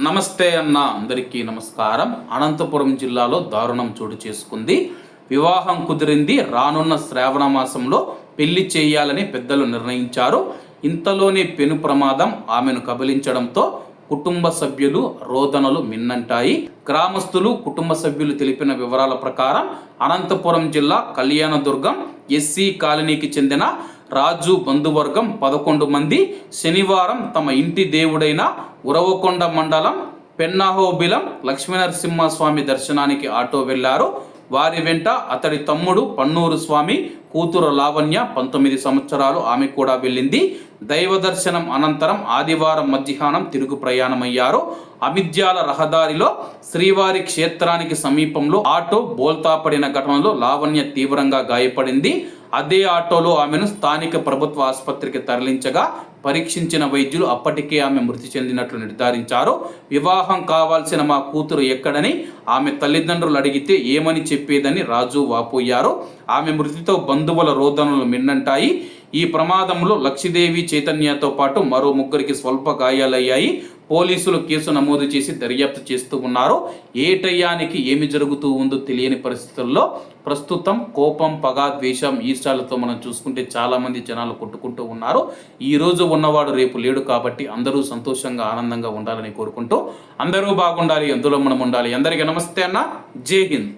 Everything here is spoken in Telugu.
నమస్తే అన్న అందరికీ నమస్కారం. అనంతపురం జిల్లాలో దారుణం చోటు చేసుకుంది. వివాహం కుదిరింది. రానున్న శ్రావణ మాసంలో పెళ్ళి చేయాలని పెద్దలు నిర్ణయించారు. ఇంతలోనే పెను ప్రమాదం ఆమెను కబలించడంతో కుటుంబ సభ్యులు రోదనలు మిన్నంటాయి. గ్రామస్తులు కుటుంబ సభ్యులు తెలిపిన వివరాల ప్రకారం అనంతపురం జిల్లా కళ్యాణదుర్గం ఎస్సీ కాలనీకి చెందిన రాజు బంధువర్గం పదకొండు మంది. శనివారం తమ ఇంటి దేవుడైన ఉరవకొండ మండలం పెన్నాహోబిలం లక్ష్మీనరసింహస్వామి దర్శనానికి ఆటో వెళ్ళారు. వారి వెంట అతడి తమ్ముడు పన్నూరు స్వామి కూతురు లావణ్య పంతొమ్మిది సంవత్సరాలు ఆమె కూడా వెళ్ళింది. దైవ దర్శనం అనంతరం ఆదివారం మధ్యాహ్నం తిరుగు ప్రయాణమయ్యారు. అమిద్యాల రహదారిలో శ్రీవారి క్షేత్రానికి సమీపంలో ఆటో బోల్తాపడిన ఘటనలో లావణ్య తీవ్రంగా గాయపడింది. అదే ఆటోలో ఆమెను స్థానిక ప్రభుత్వ ఆసుపత్రికి తరలించగా పరీక్షించిన వైద్యులు అప్పటికే ఆమె మృతి చెందినట్లు నిర్ధారించారు. వివాహం కావాల్సిన మా కూతురు ఎక్కడని ఆమె తల్లిదండ్రులు అడిగితే ఏమని చెప్పేదని రాజు వాపోయారు. ఆమె మృతితో బంధువుల రోదనలు మిన్నంటాయి. ఈ ప్రమాదంలో లక్ష్మీదేవి చైతన్యతో పాటు మరో ముగ్గురికి స్వల్ప గాయాలయ్యాయి. పోలీసులు కేసు నమోదు చేసి దర్యాప్తు చేస్తూ ఉన్నారు. ఏ టయానికి ఏమి జరుగుతూ ఉందో తెలియని పరిస్థితుల్లో ప్రస్తుతం కోపం పగ ద్వేషం ఈష్టాలతో మనం చూసుకుంటే చాలామంది జనాలు కొట్టుకుంటూ ఉన్నారు. ఈరోజు ఉన్నవాడు రేపు లేడు కాబట్టి అందరూ సంతోషంగా ఆనందంగా ఉండాలని కోరుకుంటూ అందరూ బాగుండాలి అందులో మనం ఉండాలి. అందరికీ నమస్తే అన్న. జై హింద్.